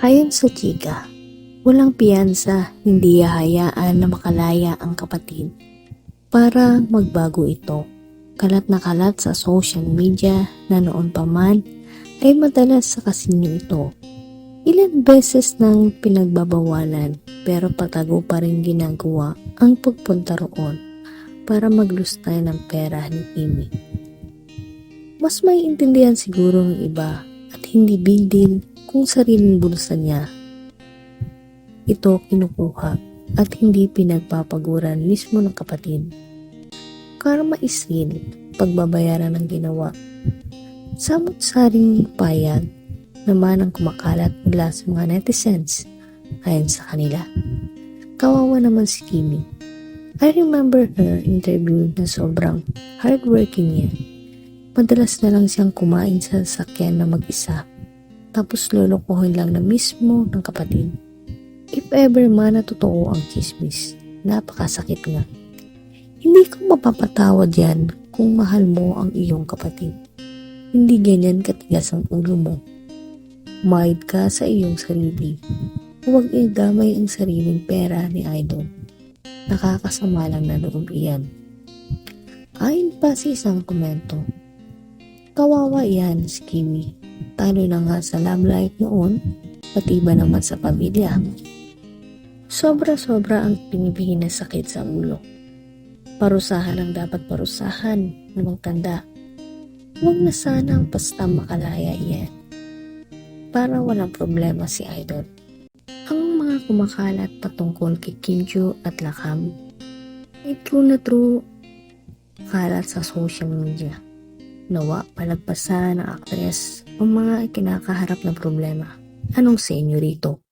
Ayon sa chika, walang piyansa, hindi hahayaan na makalaya ang kapatid. Para magbago ito, kalat na kalat sa social media na noon pa man ay madalas sa kasino ito. Ilan beses nang pinagbabawalan pero patago pa rin ginagawa ang pagpunta roon para maglustay ng pera ni Amy. Mas may intindihan siguro ng iba at hindi big deal kung sariling bulsa niya. Ito kinukuha at hindi pinagpapaguran mismo ng kapatid. Karma is real, pagbabayaran ng ginawa. Samot-saring payag naman ang kumakalat mula sa mga netizens ayon sa kanila. Kawawa naman si Kimi. I remember her interview na sobrang hardworking niya. Madalas na lang siyang kumain sa sasakyan na mag-isa. Tapos lolokohin lang na mismo ng kapatid. If ever man na totoo ang chismis, napakasakit nga. Hindi ko mapapatawad yan kung mahal mo ang iyong kapatid. Hindi ganyan katigas ang ulo mo. Mahid ka sa iyong sarili. Huwag igamay ang sariling pera ni Idol. Nakakasama lang na loob iyan. Ayon pa sa isang komento, kawawa yan si Kimi. Talo na nga sa love life noon, pati ba naman sa pamilya. Sobra-sobra ang pinibigay na sakit sa ulo. Parusahan ang dapat parusahan ng magtanda. Huwag na sana ang basta makalaya iyan. Para walang problema si Idol. Ang mga kumakalat patungkol kay Kimjo at Lakam ay true na true kalat sa social media. Nawa palagpasan ng aktres ang mga kinakaharap na problema. Anong sa inyo rito?